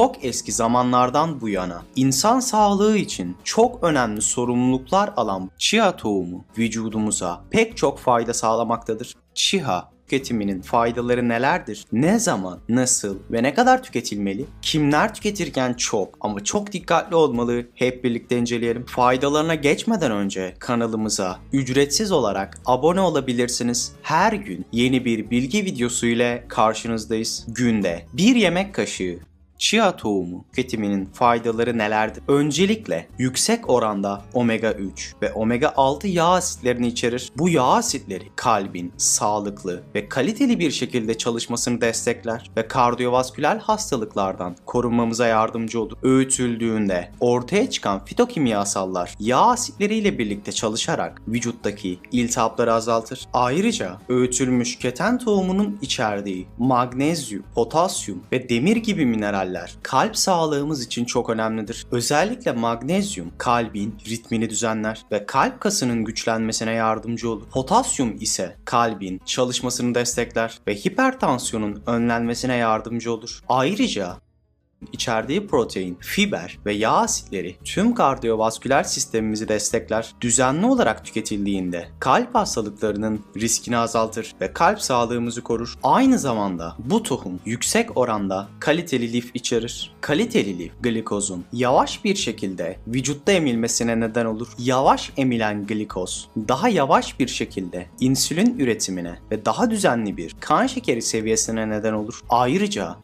Çok eski zamanlardan bu yana insan sağlığı için çok önemli sorumluluklar alan chia tohumu vücudumuza pek çok fayda sağlamaktadır. Chia tüketiminin faydaları nelerdir? Ne zaman, nasıl ve ne kadar tüketilmeli? Kimler tüketirken çok ama çok dikkatli olmalı? Hep birlikte inceleyelim. Faydalarına geçmeden önce kanalımıza ücretsiz olarak abone olabilirsiniz. Her gün yeni bir bilgi videosu ile karşınızdayız. Günde bir yemek kaşığı Chia tohumu tüketiminin faydaları nelerdir? Öncelikle yüksek oranda omega 3 ve omega 6 yağ asitlerini içerir. Bu yağ asitleri kalbin sağlıklı ve kaliteli bir şekilde çalışmasını destekler ve kardiyovasküler hastalıklardan korunmamıza yardımcı olur. Öğütüldüğünde ortaya çıkan fitokimyasallar yağ asitleriyle birlikte çalışarak vücuttaki iltihapları azaltır. Ayrıca öğütülmüş keten tohumunun içerdiği magnezyum, potasyum ve demir gibi mineraller kalp sağlığımız için çok önemlidir. Özellikle magnezyum kalbin ritmini düzenler ve kalp kasının güçlenmesine yardımcı olur. Potasyum ise kalbin çalışmasını destekler ve hipertansiyonun önlenmesine yardımcı olur. Ayrıca İçerdiği protein, fiber ve yağ asitleri tüm kardiyovasküler sistemimizi destekler. Düzenli olarak tüketildiğinde kalp hastalıklarının riskini azaltır ve kalp sağlığımızı korur. Aynı zamanda bu tohum yüksek oranda kaliteli lif içerir. Kaliteli lif glikozun yavaş bir şekilde vücutta emilmesine neden olur. Yavaş emilen glikoz daha yavaş bir şekilde insülin üretimine ve daha düzenli bir kan şekeri seviyesine neden olur. Ayrıca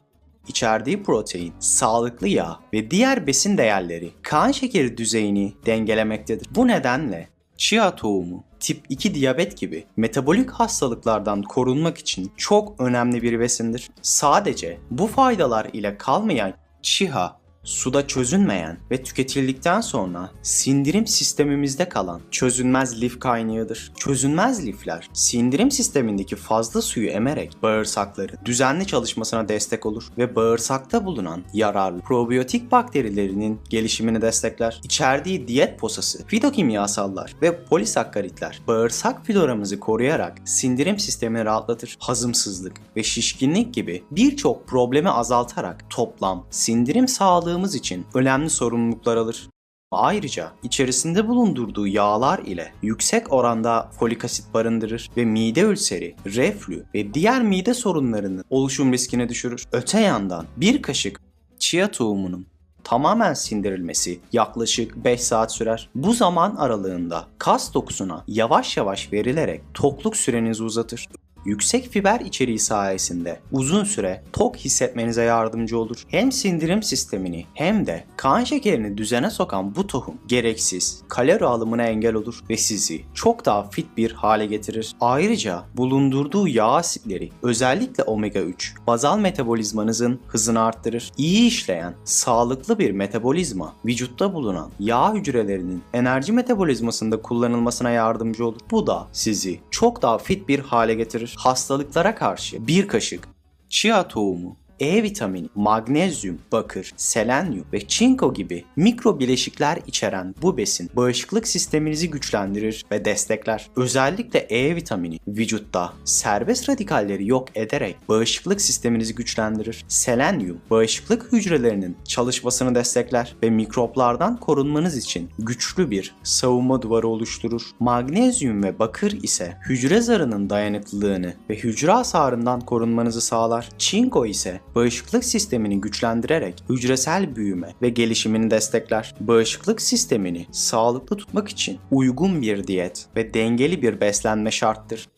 İçerdiği protein, sağlıklı yağ ve diğer besin değerleri kan şekeri düzeyini dengelemektedir. Bu nedenle chia tohumu tip 2 diyabet gibi metabolik hastalıklardan korunmak için çok önemli bir besindir. Sadece bu faydalar ile kalmayan chia suda çözünmeyen ve tüketildikten sonra sindirim sistemimizde kalan çözünmez lif kaynağıdır. Çözünmez lifler sindirim sistemindeki fazla suyu emerek bağırsakların düzenli çalışmasına destek olur ve bağırsakta bulunan yararlı probiyotik bakterilerinin gelişimini destekler. İçerdiği diyet posası, fitokimyasallar ve polisakkaritler bağırsak floramızı koruyarak sindirim sistemini rahatlatır. Hazımsızlık ve şişkinlik gibi birçok problemi azaltarak toplam sindirim sağlığı sağlığımız için önemli sorumluluklar alır. Ayrıca içerisinde bulundurduğu yağlar ile yüksek oranda folik asit barındırır ve mide ülseri, reflü ve diğer mide sorunlarının oluşum riskine düşürür. Öte yandan bir kaşık chia tohumunun tamamen sindirilmesi yaklaşık 5 saat sürer. Bu zaman aralığında kas dokusuna yavaş yavaş verilerek tokluk sürenizi uzatır yüksek fiber içeriği sayesinde uzun süre tok hissetmenize yardımcı olur. Hem sindirim sistemini hem de kan şekerini düzene sokan bu tohum gereksiz kalori alımına engel olur ve sizi çok daha fit bir hale getirir. Ayrıca bulundurduğu yağ asitleri özellikle omega 3 bazal metabolizmanızın hızını arttırır. İyi işleyen, sağlıklı bir metabolizma vücutta bulunan yağ hücrelerinin enerji metabolizmasında kullanılmasına yardımcı olur. Bu da sizi çok daha fit bir hale getirir hastalıklara karşı bir kaşık chia tohumu e vitamini, magnezyum, bakır, selenyum ve çinko gibi mikro bileşikler içeren bu besin bağışıklık sisteminizi güçlendirir ve destekler. Özellikle E vitamini vücutta serbest radikalleri yok ederek bağışıklık sisteminizi güçlendirir. Selenyum bağışıklık hücrelerinin çalışmasını destekler ve mikroplardan korunmanız için güçlü bir savunma duvarı oluşturur. Magnezyum ve bakır ise hücre zarının dayanıklılığını ve hücre hasarından korunmanızı sağlar. Çinko ise bağışıklık sistemini güçlendirerek hücresel büyüme ve gelişimini destekler. Bağışıklık sistemini sağlıklı tutmak için uygun bir diyet ve dengeli bir beslenme şarttır.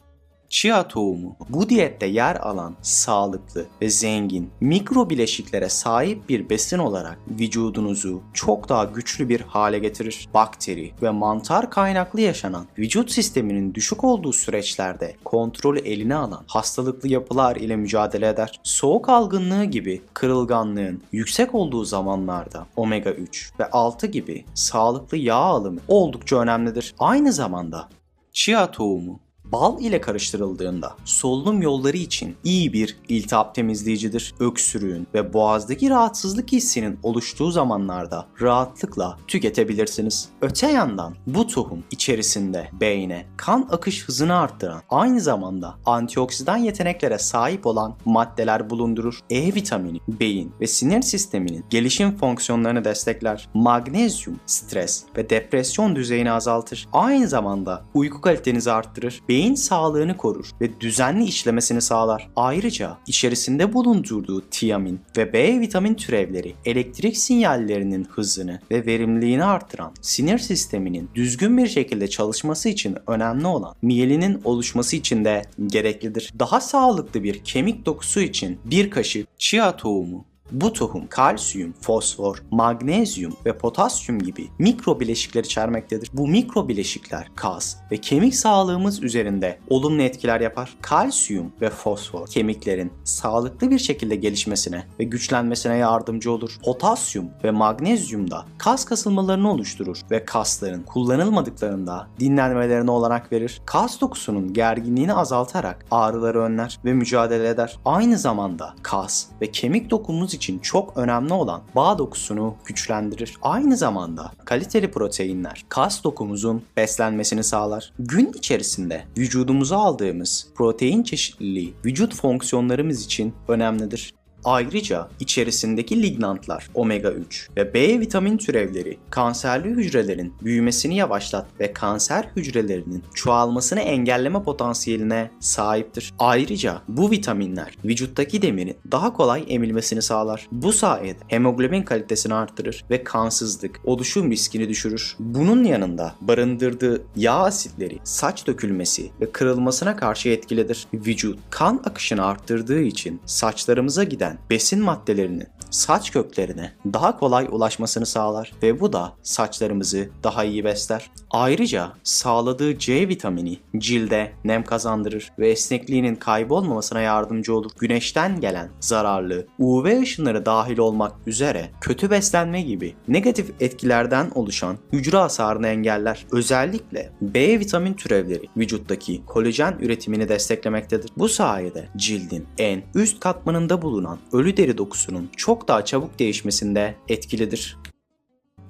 Chia tohumu bu diyette yer alan sağlıklı ve zengin mikro bileşiklere sahip bir besin olarak vücudunuzu çok daha güçlü bir hale getirir. Bakteri ve mantar kaynaklı yaşanan vücut sisteminin düşük olduğu süreçlerde kontrolü eline alan hastalıklı yapılar ile mücadele eder. Soğuk algınlığı gibi kırılganlığın yüksek olduğu zamanlarda omega 3 ve 6 gibi sağlıklı yağ alımı oldukça önemlidir. Aynı zamanda chia tohumu Bal ile karıştırıldığında solunum yolları için iyi bir iltihap temizleyicidir. Öksürüğün ve boğazdaki rahatsızlık hissinin oluştuğu zamanlarda rahatlıkla tüketebilirsiniz. Öte yandan bu tohum içerisinde beyne kan akış hızını arttıran aynı zamanda antioksidan yeteneklere sahip olan maddeler bulundurur. E vitamini beyin ve sinir sisteminin gelişim fonksiyonlarını destekler. Magnezyum stres ve depresyon düzeyini azaltır. Aynı zamanda uyku kalitenizi arttırır. Beyin sağlığını korur ve düzenli işlemesini sağlar. Ayrıca içerisinde bulundurduğu tiamin ve B vitamin türevleri elektrik sinyallerinin hızını ve verimliliğini artıran sinir sisteminin düzgün bir şekilde çalışması için önemli olan miyelinin oluşması için de gereklidir. Daha sağlıklı bir kemik dokusu için bir kaşık chia tohumu bu tohum kalsiyum, fosfor, magnezyum ve potasyum gibi mikro bileşikler içermektedir. Bu mikro bileşikler kas ve kemik sağlığımız üzerinde olumlu etkiler yapar. Kalsiyum ve fosfor kemiklerin sağlıklı bir şekilde gelişmesine ve güçlenmesine yardımcı olur. Potasyum ve magnezyum da kas kasılmalarını oluşturur ve kasların kullanılmadıklarında dinlenmelerine olanak verir. Kas dokusunun gerginliğini azaltarak ağrıları önler ve mücadele eder. Aynı zamanda kas ve kemik dokumuz için çok önemli olan bağ dokusunu güçlendirir. Aynı zamanda kaliteli proteinler kas dokumuzun beslenmesini sağlar. Gün içerisinde vücudumuza aldığımız protein çeşitliliği vücut fonksiyonlarımız için önemlidir. Ayrıca içerisindeki lignantlar omega 3 ve B vitamin türevleri kanserli hücrelerin büyümesini yavaşlat ve kanser hücrelerinin çoğalmasını engelleme potansiyeline sahiptir. Ayrıca bu vitaminler vücuttaki demirin daha kolay emilmesini sağlar. Bu sayede hemoglobin kalitesini arttırır ve kansızlık oluşum riskini düşürür. Bunun yanında barındırdığı yağ asitleri saç dökülmesi ve kırılmasına karşı etkilidir. Vücut kan akışını arttırdığı için saçlarımıza giden besin maddelerinin saç köklerine daha kolay ulaşmasını sağlar ve bu da saçlarımızı daha iyi besler. Ayrıca sağladığı C vitamini cilde nem kazandırır ve esnekliğinin kaybolmamasına yardımcı olur. Güneşten gelen zararlı UV ışınları dahil olmak üzere kötü beslenme gibi negatif etkilerden oluşan hücre hasarını engeller. Özellikle B vitamin türevleri vücuttaki kolajen üretimini desteklemektedir. Bu sayede cildin en üst katmanında bulunan ölü deri dokusunun çok daha çabuk değişmesinde etkilidir.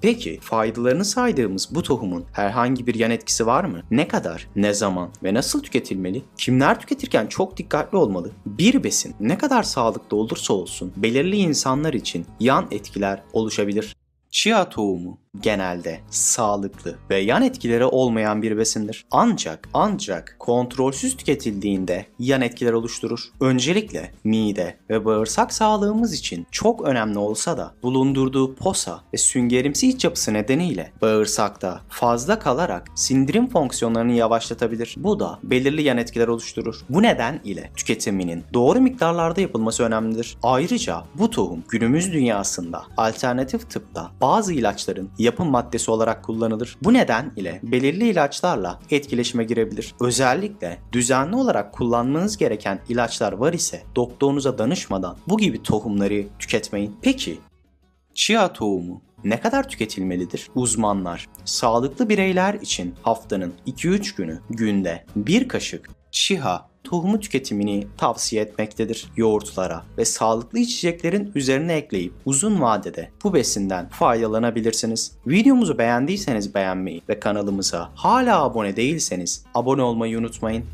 Peki faydalarını saydığımız bu tohumun herhangi bir yan etkisi var mı? Ne kadar, ne zaman ve nasıl tüketilmeli? Kimler tüketirken çok dikkatli olmalı? Bir besin ne kadar sağlıklı olursa olsun belirli insanlar için yan etkiler oluşabilir. Chia tohumu genelde sağlıklı ve yan etkileri olmayan bir besindir. Ancak ancak kontrolsüz tüketildiğinde yan etkiler oluşturur. Öncelikle mide ve bağırsak sağlığımız için çok önemli olsa da bulundurduğu posa ve süngerimsi iç yapısı nedeniyle bağırsakta fazla kalarak sindirim fonksiyonlarını yavaşlatabilir. Bu da belirli yan etkiler oluşturur. Bu neden ile tüketiminin doğru miktarlarda yapılması önemlidir. Ayrıca bu tohum günümüz dünyasında alternatif tıpta bazı ilaçların yapım maddesi olarak kullanılır. Bu neden ile belirli ilaçlarla etkileşime girebilir. Özellikle düzenli olarak kullanmanız gereken ilaçlar var ise doktorunuza danışmadan bu gibi tohumları tüketmeyin. Peki chia tohumu ne kadar tüketilmelidir? Uzmanlar, sağlıklı bireyler için haftanın 2-3 günü günde bir kaşık chia tohumu tüketimini tavsiye etmektedir. Yoğurtlara ve sağlıklı içeceklerin üzerine ekleyip uzun vadede bu besinden faydalanabilirsiniz. Videomuzu beğendiyseniz beğenmeyi ve kanalımıza hala abone değilseniz abone olmayı unutmayın.